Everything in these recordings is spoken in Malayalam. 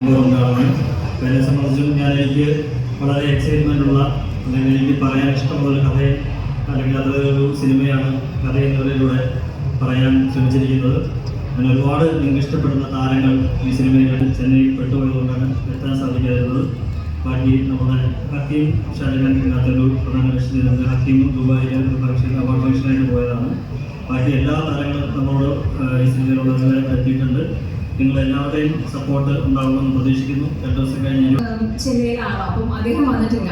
കൊണ്ടാണ് എന്നെ സംബന്ധിച്ചും ഞാൻ എനിക്ക് വളരെ എക്സൈറ്റ്മെന്റ് ഉള്ള അല്ലെങ്കിൽ എനിക്ക് പറയാൻ ഇഷ്ടമുള്ള കഥ അല്ലെങ്കിൽ അത് ഒരു സിനിമയാണ് കഥ എന്നതിലൂടെ പറയാൻ ശ്രമിച്ചിരിക്കുന്നത്. അങ്ങനെ ഒരുപാട് നിങ്ങൾക്ക് ഇഷ്ടപ്പെടുന്ന താരങ്ങൾ ഈ സിനിമയിൽ ചെന്നൈയിൽ പെട്ടുപോയതുകൊണ്ടാണ് എത്താൻ സാധിക്കാതിരുന്നത് ബാക്കി നമ്മുടെ ഹക്കീം ഷാജഹാൻ പ്രധാന ചെയ്തത് ഹക്കീമും ദുബായിൽ ഒരു ഫംഗ്ഷൻ അവാർഡ് ഫംഗ്ഷനായിട്ട് പോയതാണ്. ബാക്കി എല്ലാ താരങ്ങളും നമ്മളോട് ഈ സിനിമയിലുള്ളവരെ എത്തിയിട്ടുണ്ട്. നിങ്ങൾ എല്ലാവരുടെയും സപ്പോർട്ട് ഉണ്ടാവുമെന്ന് പ്രതീക്ഷിക്കുന്നു. രണ്ടു ദിവസം കഴിഞ്ഞ് ചെന്നൈയിലാണ് അപ്പം അദ്ദേഹം വന്നിട്ടില്ല.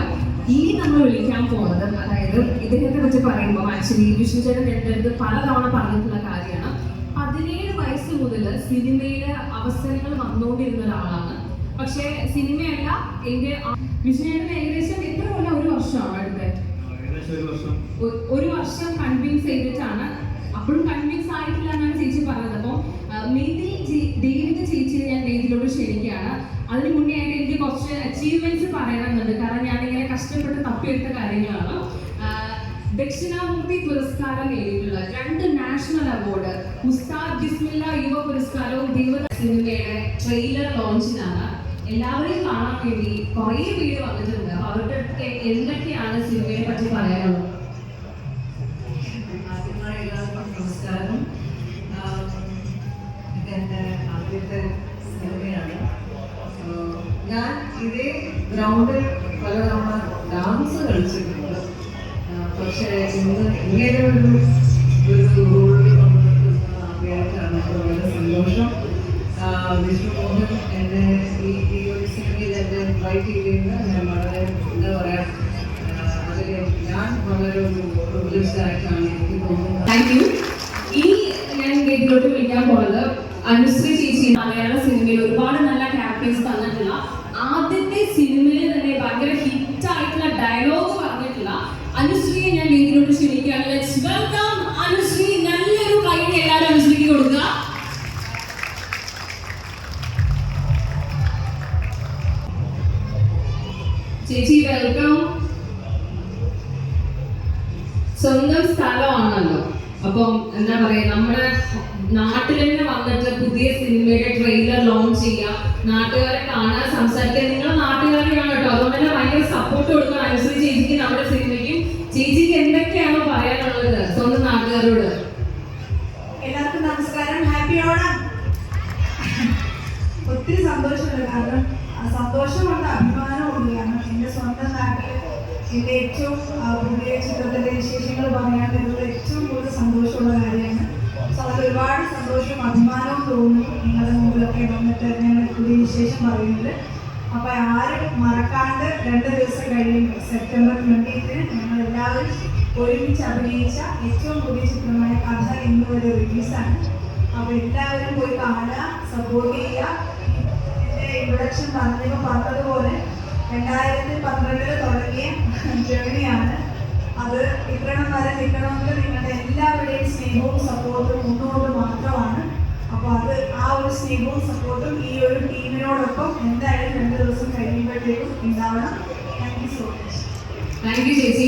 ഇനി നമ്മൾ വിളിക്കാൻ പോകുന്നത് അതായത് ഇദ്ദേഹത്തെ പറ്റി പറയുമ്പോൾ ആക്ച്വലി വിഷ്ണുചേട്ടൻ എന്റെ അടുത്ത് പലതവണ പറഞ്ഞിട്ടുള്ള കാര്യമാണ്. പതിനേഴ് വയസ്സ് മുതൽ സിനിമയിലെ അവസരങ്ങൾ വന്നുകൊണ്ടിരുന്ന ഒരാളാണ്. പക്ഷേ സിനിമയല്ല എന്റെ വിഷ്ണുചേട്ടൻ വിഷ്ണു ഏകദേശം എത്ര കൊല്ലം? ഒരു വർഷമാണ് അടുത്ത്? ഒരു വർഷം. കൺവിൻസ് ചെയ്തിട്ടാണ് അപ്പോഴും കൺവിൻസ് ആയിട്ടില്ല എന്നാണ് ചേച്ചി പറഞ്ഞത് അപ്പം മെയ്തി ഡേവിഡ് ചേച്ചിയെ ഞാൻ വേദിയിലോട്ട് ക്ഷണിക്കുകയാണ് അതിന് മുന്നേ ആയിട്ട് എനിക്ക് കുറച്ച് അച്ചീവ്മെന്റ്സ് പറയണമെന്നുണ്ട്. കാരണം ഞാനിങ്ങനെ കഷ്ടപ്പെട്ട് തപ്പിയെടുത്ത കാര്യങ്ങളാണ്. ദക്ഷിണാമൂർത്തി പുരസ്കാരം നേടിയിട്ടുള്ള രണ്ട് നാഷണൽ അവാർഡ് മുസ്താദ് ജിസ്മില്ല യുവ പുരസ്കാരവും ദൈവ സിനിമയുടെ ട്രെയിലർ ലോഞ്ചിനാണ് എല്ലാവരെയും കാണാൻ വേണ്ടി കുറേ പേര് വന്നിട്ടുണ്ട്. അപ്പൊ അവരുടെ അടുത്ത് എന്തൊക്കെയാണ് സിനിമയെ പറ്റി പറയാനുള്ളത്? നമസ്കാരം ഇതെന്റെ ആദ്യത്തെ ഇതേ ഗ്രൗണ്ടിൽ പലതവണ ഡാൻസ് കളിച്ചിട്ടുണ്ട്. പക്ഷേ ഇന്ന് ഇങ്ങനെ ഒരു ഒരു റോളിൽ പങ്കെടുക്കുന്ന വളരെ സന്തോഷം. വിഷ്ണു മോഹൻ എന്നെ ഈ ഈ ഒരു സിനിമയിൽ എന്നെ ഇൻവൈറ്റ് ചെയ്തിരുന്ന ഞാൻ വളരെ എന്താ പറയുക അതിൽ ഞാൻ വളരെ ഒരു ആയിട്ടാണ് എനിക്ക് തോന്നുന്നത്. താങ്ക് യു ഈ ഞാൻ വേദിയിലോട്ട് വിളിക്കാൻ അനുശ്രീ ചേച്ചി മലയാള സിനിമയിൽ ഒരുപാട് നല്ല ക്യാരക്ടേഴ്സ് ആദ്യത്തെ സിനിമയിൽ തന്നെ ഭയങ്കര ഹിറ്റ് ആയിട്ടുള്ള ഡയലോഗ് പറഞ്ഞിട്ടുള്ള അനുശ്രീയെ ഞാൻ വേദിയിലോട്ട് ക്ഷണിക്കുകയാണ്. Let's welcome Anusree. നല്ലൊരു കൈയ്യടി എല്ലാവരും അനുശ്രീക്ക് കൊടുക്കുക. ചേച്ചി വെൽക്കം സ്വന്തം സ്ഥലമാണല്ലോ. അപ്പം എന്താ പറയാ നമ്മുടെ നാട്ടിൽ തന്നെ വന്നിട്ട് പുതിയ സിനിമയുടെ ട്രെയിലർ ലോഞ്ച് ചെയ്യുക. നാട്ടുകാരെ കാണാൻ സംസാരിക്കാൻ നിങ്ങൾ സപ്പോർട്ട് കൊടുക്കാൻ അനുസരിച്ച് ചേച്ചിക്ക് നമ്മുടെ സിനിമയ്ക്കും ചേച്ചിക്ക് എന്തൊക്കെയാണോ പറയാനുള്ളത് സ്വന്തം നാട്ടുകാരോട്? എല്ലാവർക്കും നമസ്കാരം. ഹാപ്പി ഓണം ഒത്തിരി സന്തോഷമുണ്ട്. കാരണം സന്തോഷമുണ്ട് അഭിമാനമുണ്ട് കാരണം എന്റെ സ്വന്തം നാട്ടിൽ എന്റെ ഏറ്റവും പുതിയ ചിത്രത്തിന്റെ വിശേഷങ്ങൾ പറയാൻ വരുന്നത് ഏറ്റവും കൂടുതൽ സന്തോഷമുള്ള കാര്യമാണ്. സോ അതിൽ ഒരുപാട് സന്തോഷവും അഭിമാനവും തോന്നുന്നു നിങ്ങളുടെ മുമ്പിലൊക്കെ വന്നിട്ട് ഞങ്ങൾ പുതിയ വിശേഷം പറയുന്നത്. അപ്പോൾ ആരും മറക്കാണ്ട് രണ്ട് ദിവസം കഴിയുമ്പോൾ സെപ്റ്റംബർ ട്വന്റിന് ഞങ്ങൾ എല്ലാവരും ഒരുമിച്ച് അഭിനയിച്ച ഏറ്റവും പുതിയ ചിത്രമായ കഥ ഇന്ന് ഒരു റിലീസാണ് അപ്പൊ എല്ലാവരും പോയി കാണുക സപ്പോർട്ട് ചെയ്യുക. എന്റെ ഇൻട്രൊഡക്ഷൻ പറഞ്ഞപ്പോൾ പറഞ്ഞതുപോലെ രണ്ടായിരത്തി പന്ത്രണ്ടിൽ തുടങ്ങിയ ജേണിയാണ് അത് ഇത്രണം വരെ നിൽക്കണമെങ്കിൽ നിങ്ങളുടെ എല്ലാവരുടെയും സ്നേഹവും സപ്പോർട്ടും മുന്നോട്ട് മാത്രമാണ്. അപ്പോൾ അത് ആ ഒരു സ്നേഹവും സപ്പോർട്ടും ഈ ഒരു ടീമിനോടൊപ്പം എന്തായാലും രണ്ട് ദിവസം കഴിയുമ്പോഴത്തേക്കും ഉണ്ടാവണം thank you so much thank you ചേച്ചി